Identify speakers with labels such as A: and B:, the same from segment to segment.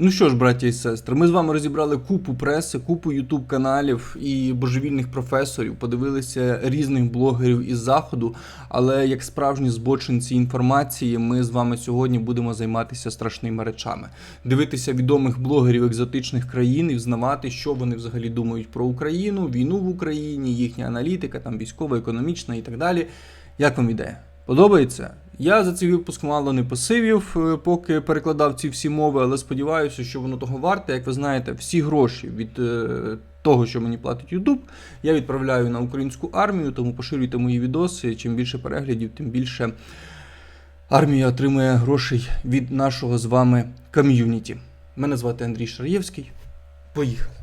A: Ну що ж, браття і сестри, ми з вами розібрали купу преси, купу ютуб каналів і божевільних професорів, подивилися різних блогерів із заходу. Але як справжні збочинці інформації, ми з вами сьогодні будемо займатися страшними речами, дивитися відомих блогерів екзотичних країн і взнавати, що вони взагалі думають про Україну, війну в Україні, їхня аналітика, там військова, економічна і так далі. Як вам ідея? Подобається? Я за цей випуск мало не посивів, е, поки перекладав ці всі мови, але сподіваюся, що воно того варте. Як ви знаєте, всі гроші від е, того, що мені платить YouTube, я відправляю на українську армію, тому поширюйте мої відоси. Чим більше переглядів, тим більше армія отримує грошей від нашого з вами ком'юніті. Мене звати Андрій Шарєвський. Поїхали.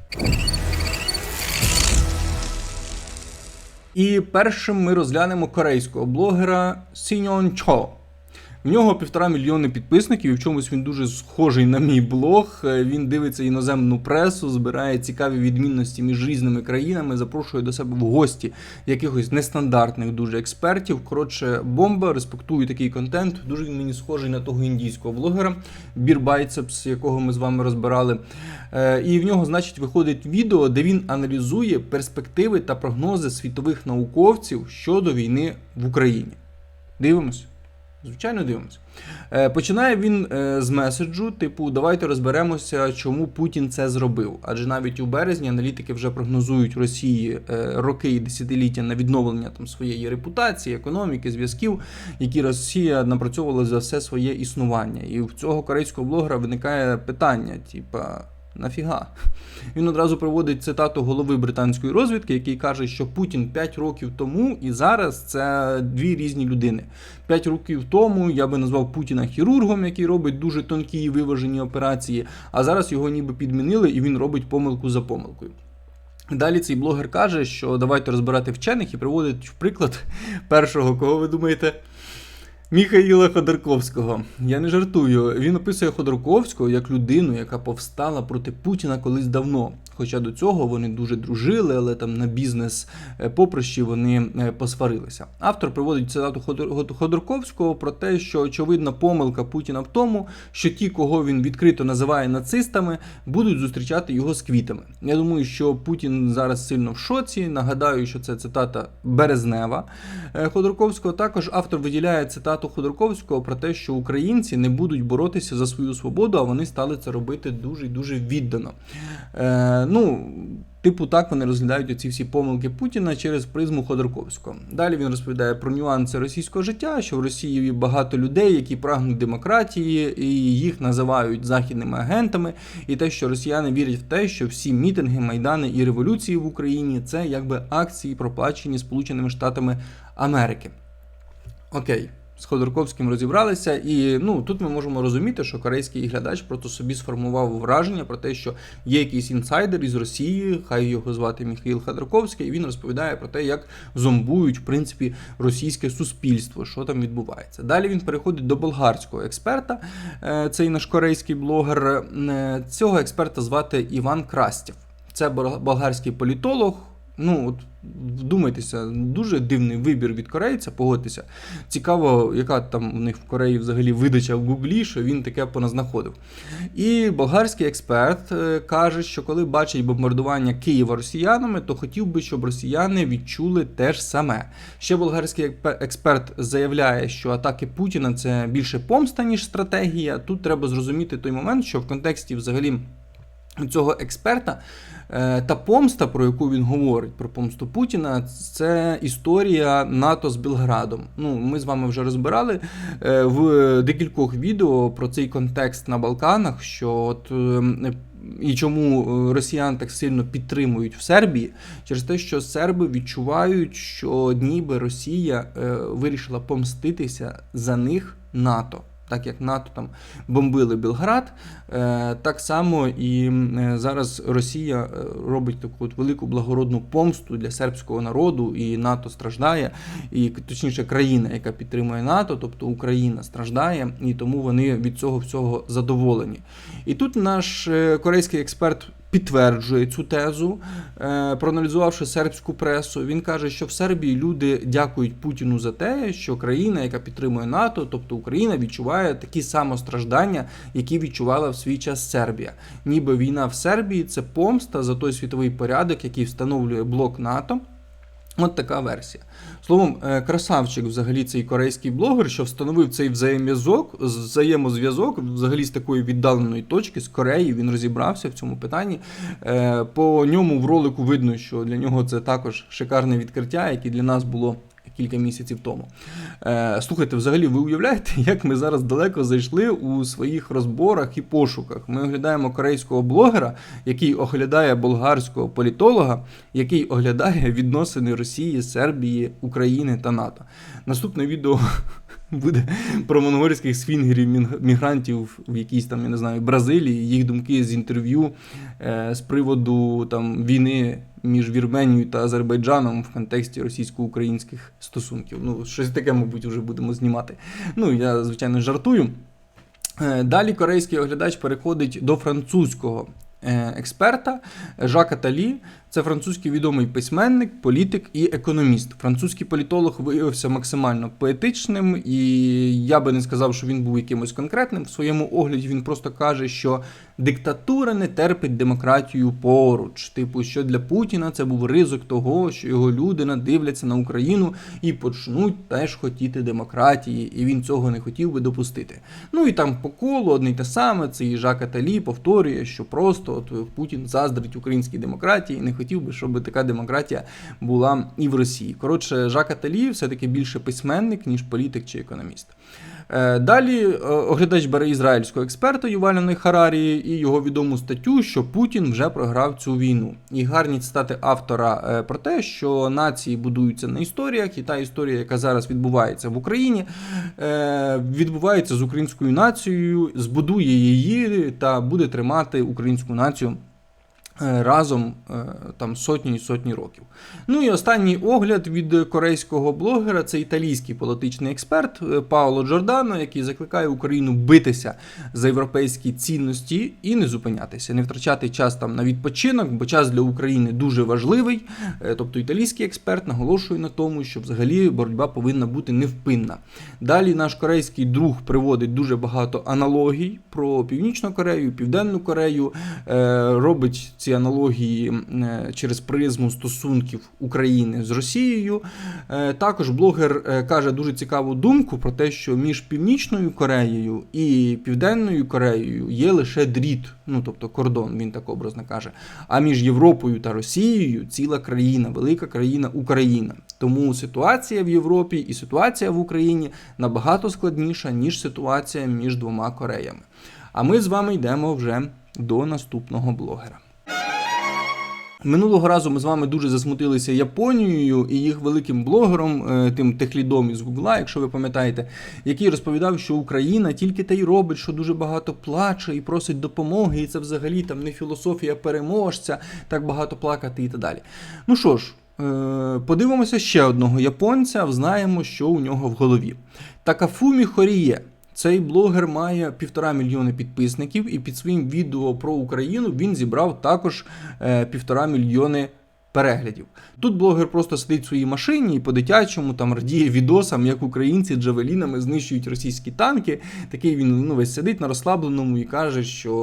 A: І першим ми розглянемо корейського блогера Сіньон Чо. В нього півтора мільйони підписників, і в чомусь він дуже схожий на мій блог. Е, Він дивиться іноземну пресу, збирає цікаві відмінності між різними країнами, запрошує до себе в гості якихось нестандартних дуже експертів. Коротше, бомба, респектую такий контент. Дуже він мені схожий на того індійського блогера Бір Байцепс, якого ми з вами розбирали. Е, І в нього, значить, виходить відео, де він аналізує перспективи та прогнози світових науковців щодо війни в Україні. Дивимось. Звичайно, дивимося. Е, починає він е, з меседжу, типу, давайте розберемося, чому Путін це зробив. Адже навіть у березні аналітики вже прогнозують Росії е, роки і десятиліття на відновлення там своєї репутації, економіки, зв'язків, які Росія напрацьовувала за все своє існування. І в цього корейського блогера виникає питання, типа. Нафіга? Він одразу приводить цитату голови британської розвідки, який каже, що Путін 5 років тому і зараз це дві різні людини. 5 років тому я би назвав Путіна хірургом, який робить дуже тонкі і виважені операції, а зараз його ніби підмінили і він робить помилку за помилкою. Далі цей блогер каже, що давайте розбирати вчених і приводить в приклад першого, кого ви думаєте. Міхаїла Ходорковського. Я не жартую. Він описує Ходорковського як людину, яка повстала проти Путіна колись давно. Хоча до цього вони дуже дружили, але там на бізнес е, поприщі вони е, посварилися. Автор приводить цитату Ходор- Ходорковського про те, що очевидна помилка Путіна в тому, що ті, кого він відкрито називає нацистами, будуть зустрічати його з квітами. Я думаю, що Путін зараз сильно в шоці. Нагадаю, що це цитата Березнева е, Ходорковського. Також автор виділяє цитату Ходорковського про те, що українці не будуть боротися за свою свободу, а вони стали це робити дуже дуже віддано. Ну, типу, так вони розглядають оці всі помилки Путіна через призму Ходорковського. Далі він розповідає про нюанси російського життя, що в Росії є багато людей, які прагнуть демократії, і їх називають західними агентами, і те, що росіяни вірять в те, що всі мітинги, майдани і революції в Україні це якби акції, проплачені Сполученими Штатами Америки. Окей. З Ходорковським розібралися, і ну тут ми можемо розуміти, що корейський глядач просто собі сформував враження про те, що є якийсь інсайдер із Росії, хай його звати Міхаїл Ходорковський, і він розповідає про те, як зомбують в принципі російське суспільство, що там відбувається. Далі він переходить до болгарського експерта. е, Цей наш корейський блогер. Е, Цього експерта звати Іван Крастєв. Це бол- болгарський політолог. Ну, от вдумайтеся, дуже дивний вибір від корейця, погодьтеся. Цікаво, яка там у них в Кореї взагалі видача в Гуглі, що він таке поназнаходив. І болгарський експерт е, каже, що коли бачить бомбардування Києва росіянами, то хотів би, щоб росіяни відчули те ж саме. Ще болгарський експерт заявляє, що атаки Путіна це більше помста, ніж стратегія. Тут треба зрозуміти той момент, що в контексті взагалі цього експерта е, та помста, про яку він говорить, про помсту Путіна, це історія НАТО з Білградом. Ну, ми з вами вже розбирали е, в декількох відео про цей контекст на Балканах, що от. е, І чому росіян так сильно підтримують в Сербії, через те, що серби відчувають, що ніби Росія вирішила помститися за них НАТО. Так як НАТО там бомбили Білград, е, так само і е, зараз Росія е, робить таку от велику благородну помсту для сербського народу, і НАТО страждає, і точніше країна, яка підтримує НАТО, тобто Україна страждає, і тому вони від цього всього задоволені. І тут наш корейський експерт підтверджує цю тезу, е, проаналізувавши сербську пресу. Він каже, що в Сербії люди дякують Путіну за те, що країна, яка підтримує НАТО, тобто Україна, відчуває такі самостраждання, які відчувала в свій час Сербія. Ніби війна в Сербії це помста за той світовий порядок, який встановлює блок НАТО. От така версія. Словом, е, красавчик, взагалі, цей корейський блогер, що встановив цей взаємозв'язок, взаємозв'язок, взагалі з такої віддаленої точки, з Кореї, він розібрався в цьому питанні. Е, По ньому в ролику видно, що для нього це також шикарне відкриття, яке для нас було кілька місяців тому. Е, Слухайте, взагалі, ви уявляєте, як ми зараз далеко зайшли у своїх розборах і пошуках? Ми оглядаємо корейського блогера, який оглядає болгарського політолога, який оглядає відносини Росії, Сербії, України та НАТО. Наступне відео. Буде про монгольських свінгерів мігрантів в якійсь там, я не знаю, Бразилії, їх думки з інтерв'ю е, з приводу там війни між Вірменією та Азербайджаном в контексті російсько-українських стосунків. Ну, щось таке, мабуть, вже будемо знімати. Ну, я, звичайно, жартую. Е, Далі корейський оглядач переходить до французького е, експерта Жака Талі. Це французький відомий письменник, політик і економіст. Французький політолог виявився максимально поетичним, і я би не сказав, що він був якимось конкретним. В своєму огляді він просто каже, що диктатура не терпить демократію поруч. Типу, що для Путіна це був ризик того, що його люди надивляться на Україну і почнуть теж хотіти демократії, і він цього не хотів би допустити. Ну і там по колу одне й те саме. Це і Жака Талі повторює, що просто от Путін заздрить українській демократії не хотів би, щоб така демократія була і в Росії. Коротше, Жака Талі все-таки більше письменник, ніж політик чи економіст. Е, Далі е, оглядач бере ізраїльського експерта Юваля Харарі і його відому статтю, що Путін вже програв цю війну. І гарні цитати автора е, про те, що нації будуються на історіях, і та історія, яка зараз відбувається в Україні, відбувається з українською нацією, збудує її та буде тримати українську націю. Е, Разом е, там сотні і сотні років. Ну і останній огляд від корейського блогера це італійський політичний експерт е, Паоло Джордано, який закликає Україну битися за європейські цінності і не зупинятися, не втрачати час там на відпочинок, бо час для України дуже важливий. Тобто італійський експерт наголошує на тому, що взагалі боротьба повинна бути невпинна. Далі наш корейський друг приводить дуже багато аналогій про Північну Корею, Південну Корею, робить ці аналогії е, через призму стосунків України з Росією. Е, Також блогер е, каже дуже цікаву думку про те, що між Північною Кореєю і Південною Кореєю є лише дріт, ну тобто кордон, він так образно каже. А між Європою та Росією ціла країна, велика країна Україна. Тому ситуація в Європі і ситуація в Україні набагато складніша, ніж ситуація між двома Кореями. А ми з вами йдемо вже до наступного блогера. Минулого разу ми з вами дуже засмутилися Японією і їх великим блогером, е, тим техлідом із Гугла, якщо ви пам'ятаєте, який розповідав, що Україна тільки те й робить, що дуже багато плаче і просить допомоги, і це взагалі там не філософія переможця, так багато плакати і так далі. Ну що ж. е, Подивимося ще одного японця, знаємо, що у нього в голові. Такафумі Хоріє. Цей блогер має півтора мільйони підписників, і під своїм відео про Україну він зібрав також е, півтора мільйони переглядів. Тут блогер просто сидить в своїй машині і по-дитячому там радіє відосам, як українці джавелінами знищують російські танки. Такий він ну, весь сидить на розслабленому і каже, що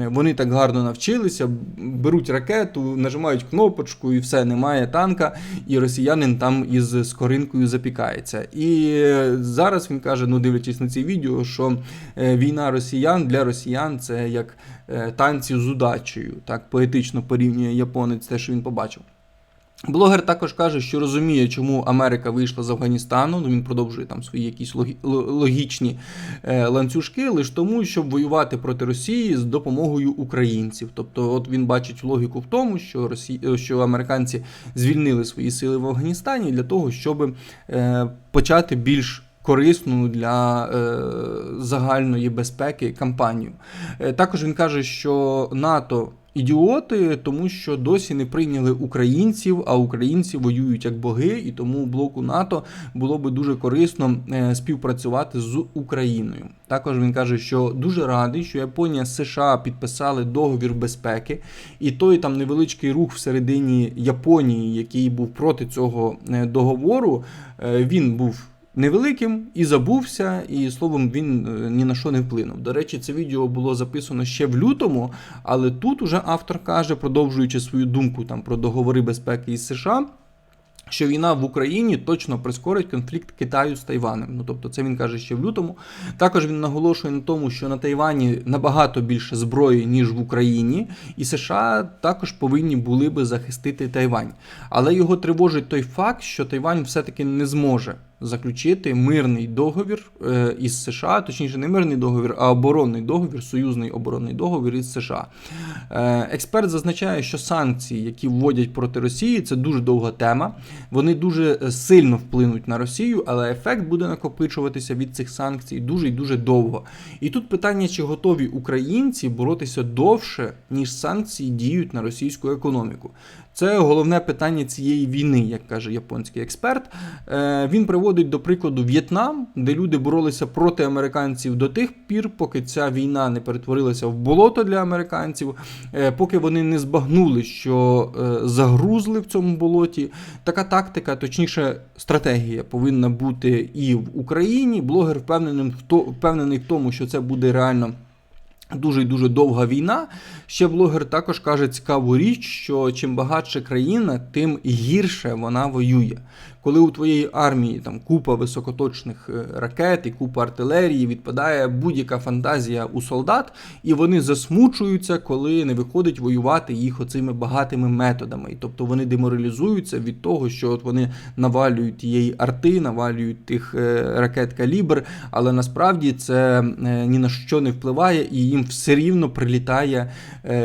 A: е, вони так гарно навчилися, беруть ракету, нажимають кнопочку, і все, немає танка, і росіянин там із скоринкою запікається. І е, зараз він каже, ну дивлячись на ці відео, що е, війна росіян для росіян це як танці з удачею. Так поетично порівнює японець те, що він побачив. Блогер також каже, що розуміє, чому Америка вийшла з Афганістану. Ну він продовжує там свої якісь логі- логічні е, ланцюжки, лише тому, щоб воювати проти Росії з допомогою українців. Тобто, от він бачить логіку в тому, що Росі... е, що американці звільнили свої сили в Афганістані для того, щоб е, почати більш корисну для е, загальної безпеки кампанію. Е, також він каже, що НАТО ідіоти, тому що досі не прийняли українців, а українці воюють як боги, і тому блоку НАТО було би дуже корисно е, співпрацювати з Україною. Також він каже, що дуже радий, що Японія з США підписали договір безпеки, і той там невеличкий рух всередині Японії, який був проти цього е, договору, е, він був. Невеликим і забувся, і словом, він е, ні на що не вплинув. До речі, це відео було записано ще в лютому, але тут уже автор каже, продовжуючи свою думку там про договори безпеки із США. Що війна в Україні точно прискорить конфлікт Китаю з Тайванем. Ну тобто, це він каже ще в лютому. Також він наголошує на тому, що на Тайвані набагато більше зброї ніж в Україні, і США також повинні були би захистити Тайвань. Але його тривожить той факт, що Тайвань все-таки не зможе заключити мирний договір е, із США, точніше, не мирний договір, а оборонний договір, союзний оборонний договір із США. Е, Експерт зазначає, що санкції, які вводять проти Росії, це дуже довга тема. Вони дуже е, сильно вплинуть на Росію, але ефект буде накопичуватися від цих санкцій дуже і дуже довго. І тут питання, чи готові українці боротися довше, ніж санкції діють на російську економіку. Це головне питання цієї війни, як каже японський експерт. Е, Він приводить до прикладу В'єтнам, де люди боролися проти американців до тих пір, поки ця війна не перетворилася в болото для американців, е, поки вони не збагнули, що е, загрузли в цьому болоті. Така тактика, точніше, стратегія повинна бути і в Україні. Блогер впевнений в то- впевнений в тому, що це буде реально. Дуже і дуже довга війна. Ще блогер також каже цікаву річ, що чим багатша країна, тим гірше вона воює. Коли у твоєї армії там купа високоточних е, ракет і купа артилерії, відпадає будь-яка фантазія у солдат, і вони засмучуються, коли не виходить воювати їх оцими багатими методами. І тобто вони деморалізуються від того, що от вони навалюють тієї арти, навалюють тих е, ракет калібр, але насправді це е, ні на що не впливає, і їм все рівно прилітає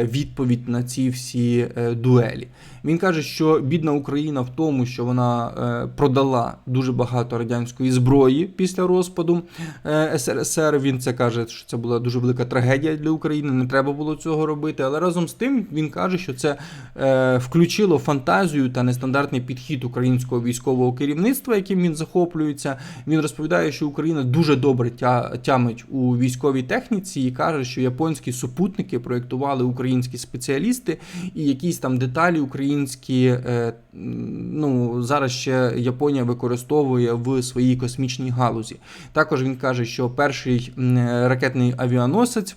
A: відповідь на ці всі дуелі. Він каже, що бідна Україна в тому, що вона е, продала дуже багато радянської зброї після розпаду е, СРСР. Він це каже, що це була дуже велика трагедія для України. Не треба було цього робити. Але разом з тим він каже, що це е, включило фантазію та нестандартний підхід українського військового керівництва, яким він захоплюється. Він розповідає, що Україна дуже добре тя, тямить у військовій техніці і каже, що японські супутники проєктували українські спеціалісти і якісь там деталі українські. е, Ну, зараз ще Японія використовує в своїй космічній галузі. Також він каже, що перший ракетний авіаносець.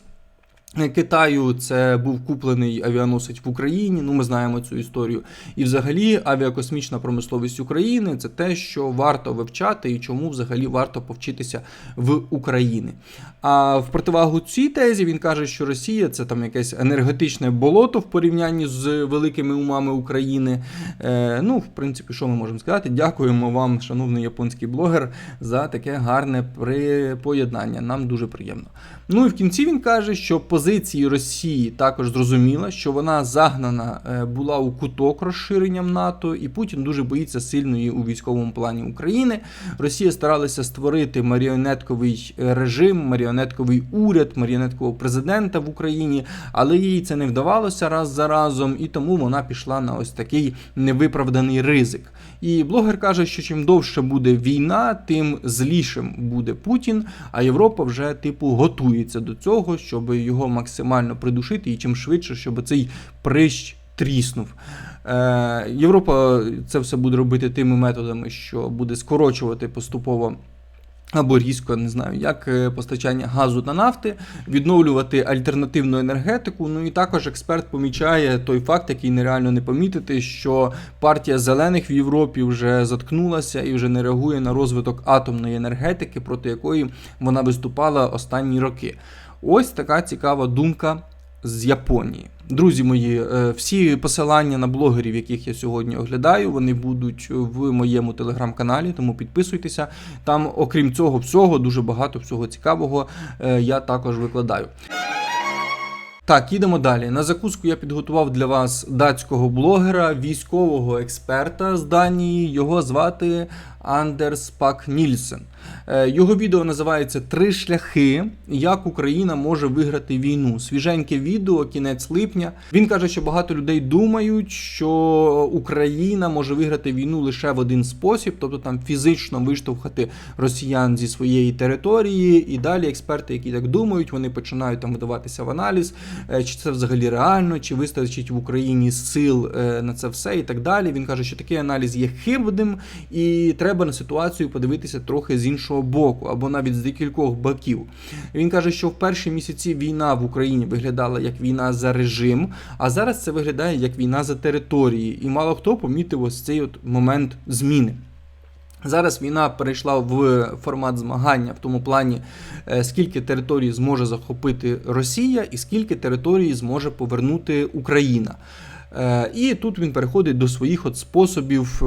A: Китаю це був куплений авіаносець в Україні. Ну, ми знаємо цю історію. І взагалі авіакосмічна промисловість України це те, що варто вивчати і чому взагалі варто повчитися в Україні. А в противагу цій тезі він каже, що Росія це там якесь енергетичне болото в порівнянні з великими умами України. Е, ну, в принципі, що ми можемо сказати? Дякуємо вам, шановний японський блогер, за таке гарне припоєднання. Нам дуже приємно. Ну і в кінці він каже, що позиції Росії також зрозуміла, що вона загнана е, була у куток розширенням НАТО, і Путін дуже боїться сильної у військовому плані України. Росія старалася створити маріонетковий е, режим, маріонетковий уряд, маріонеткового президента в Україні, але їй це не вдавалося раз за разом, і тому вона пішла на ось такий невиправданий ризик. І блогер каже, що чим довше буде війна, тим злішим буде Путін, а Європа вже типу готується до цього, щоб його максимально придушити, і чим швидше, щоб цей прищ тріснув. Е, Європа це все буде робити тими методами, що буде скорочувати поступово. Або різко не знаю, як е, постачання газу та нафти, відновлювати альтернативну енергетику. Ну і також експерт помічає той факт, який нереально не помітити, що партія зелених в Європі вже заткнулася і вже не реагує на розвиток атомної енергетики, проти якої вона виступала останні роки. Ось така цікава думка з Японії. Друзі мої, е, всі посилання на блогерів, яких я сьогодні оглядаю, вони будуть в моєму телеграм-каналі, тому підписуйтеся. Там, окрім цього всього, дуже багато всього цікавого е, я також викладаю. Так, їдемо далі. На закуску я підготував для вас датського блогера, військового експерта з Данії. Його звати Андерс Пак Нільсен. Е, Його відео називається Три шляхи, як Україна може виграти війну. Свіженьке відео, кінець липня. Він каже, що багато людей думають, що Україна може виграти війну лише в один спосіб, тобто там фізично виштовхати росіян зі своєї території. І далі експерти, які так думають, вони починають там видаватися в аналіз, е, чи це взагалі реально, чи вистачить в Україні сил е, на це все і так далі. Він каже, що такий аналіз є хибним, і треба на ситуацію подивитися трохи з іншого боку, або навіть з декількох боків. Він каже, що в перші місяці війна в Україні виглядала як війна за режим, а зараз це виглядає як війна за території. І мало хто помітив ось цей от момент зміни. Зараз війна перейшла в формат змагання в тому плані, е, скільки територій зможе захопити Росія і скільки територій зможе повернути Україна. Е, І тут він переходить до своїх от способів е,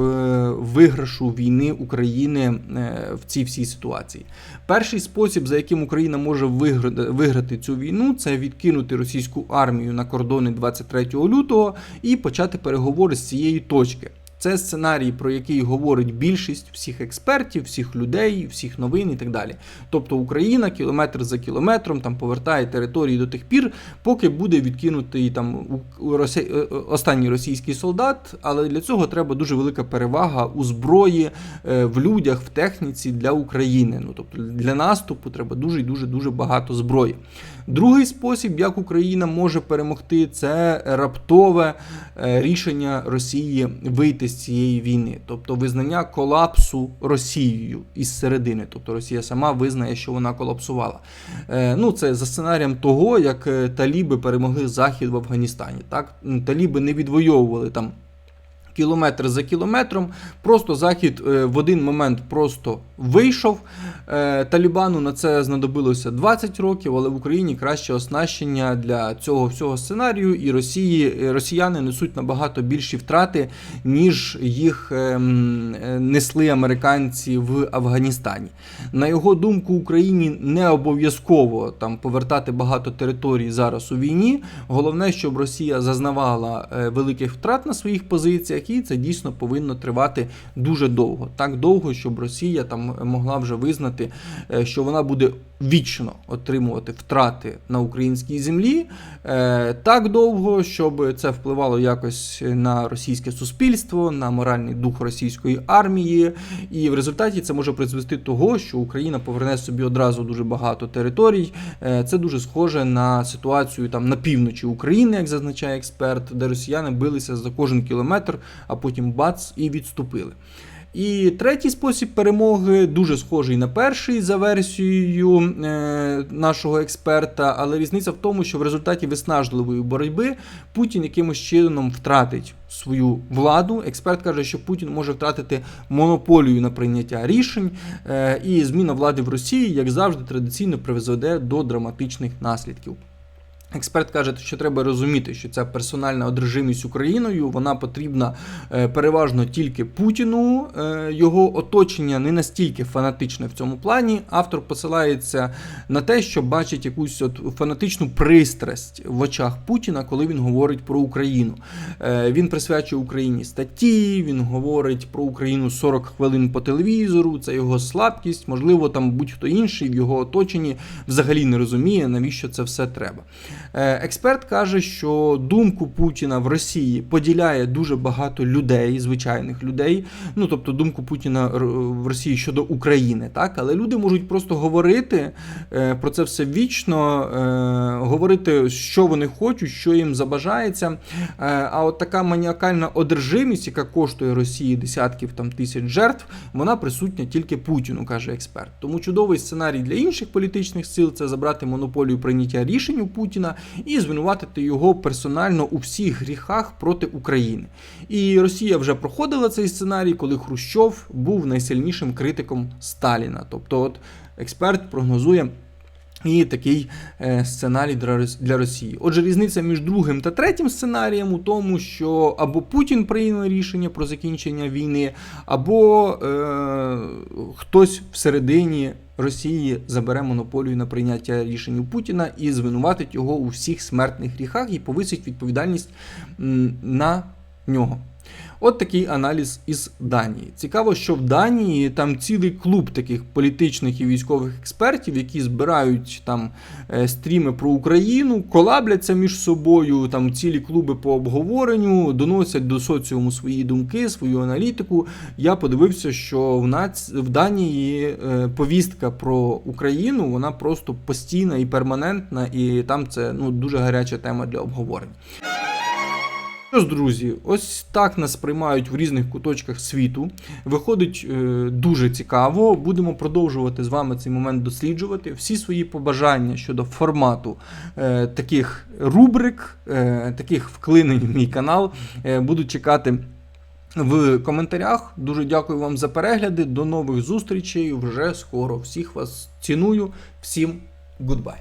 A: виграшу війни України е, в цій всій ситуації. Перший спосіб, за яким Україна може виграти, виграти цю війну, це відкинути російську армію на кордони 23 лютого і почати переговори з цієї точки. Це сценарій, про який говорить більшість всіх експертів, всіх людей, всіх новин і так далі. Тобто Україна кілометр за кілометром там повертає території до тих пір, поки буде відкинутий там Росі... е, е, останній російський солдат. Але для цього треба дуже велика перевага у зброї, е, в людях, в техніці для України. Ну тобто для наступу треба дуже дуже дуже багато зброї. Другий спосіб, як Україна може перемогти, це раптове рішення Росії вийти з цієї війни, тобто визнання колапсу Росією із середини. Тобто Росія сама визнає, що вона колапсувала. Е, Ну, це за сценарієм того, як е, таліби перемогли Захід в Афганістані. Так, таліби не відвоювали там. Кілометр за кілометром, просто захід е, в один момент просто вийшов. Е, Талібану на це знадобилося 20 років, але в Україні краще оснащення для цього всього сценарію, і Росії е, росіяни несуть набагато більші втрати, ніж їх ем, несли американці в Афганістані. На його думку, Україні не обов'язково там повертати багато територій зараз у війні. Головне, щоб Росія зазнавала великих втрат на своїх позиціях, і це дійсно повинно тривати дуже довго. Так довго, щоб Росія там могла вже визнати, е, що вона буде вічно отримувати втрати на українській землі, е, так довго, щоб це впливало якось на російське суспільство, на моральний дух російської армії. І в результаті це може призвести того, що Україна поверне собі одразу дуже багато територій. Е, Це дуже схоже на ситуацію там на півночі України, як зазначає експерт, де росіяни билися за кожен кілометр, а потім бац і відступили. І третій спосіб перемоги дуже схожий на перший за версією е, нашого експерта, але різниця в тому, що в результаті виснажливої боротьби Путін якимось чином втратить свою владу. Експерт каже, що Путін може втратити монополію на прийняття рішень, е, і зміна влади в Росії, як завжди, традиційно призведе до драматичних наслідків. Експерт каже, що треба розуміти, що ця персональна одержимість Україною вона потрібна е, переважно тільки Путіну. Е, Його оточення не настільки фанатичне в цьому плані. Автор посилається на те, що бачить якусь от фанатичну пристрасть в очах Путіна, коли він говорить про Україну. Е, Він присвячує Україні статті, він говорить про Україну 40 хвилин по телевізору. Це його слабкість. Можливо, там будь-хто інший в його оточенні взагалі не розуміє, навіщо це все треба. Е, Експерт каже, що думку Путіна в Росії поділяє дуже багато людей, звичайних людей. Ну тобто думку Путіна в Росії щодо України, так але люди можуть просто говорити е, про це все вічно, е, говорити, що вони хочуть, що їм забажається. А от така маніакальна одержимість, яка коштує Росії десятків там тисяч жертв, вона присутня тільки Путіну, каже експерт. Тому чудовий сценарій для інших політичних сил це забрати монополію прийняття рішень у Путіна і звинуватити його персонально у всіх гріхах проти України. І Росія вже проходила цей сценарій, коли Хрущов був найсильнішим критиком Сталіна. Тобто, от експерт прогнозує. І такий е, сценарій для Рос- для Росії. Отже, різниця між другим та третім сценарієм у тому, що або Путін прийме рішення про закінчення війни, або е, хтось всередині Росії забере монополію на прийняття рішень у Путіна і звинуватить його у всіх смертних гріхах і повисить відповідальність на нього. От такий аналіз із Данії. Цікаво, що в Данії там цілий клуб таких політичних і військових експертів, які збирають там е, стріми про Україну, колабляться між собою, там цілі клуби по обговоренню, доносять до соціуму свої думки, свою аналітику. Я подивився, що в нац... в Данії е, повістка про Україну вона просто постійна і перманентна, і там це ну дуже гаряча тема для обговорення. Що ж, друзі, ось так нас приймають в різних куточках світу. Виходить е, дуже цікаво. Будемо продовжувати з вами цей момент досліджувати. Всі свої побажання щодо формату е, таких рубрик, е, таких вклинень в мій канал буду чекати. В коментарях дуже дякую вам за перегляди. До нових зустрічей вже скоро. Всіх вас ціную. Всім гудбай.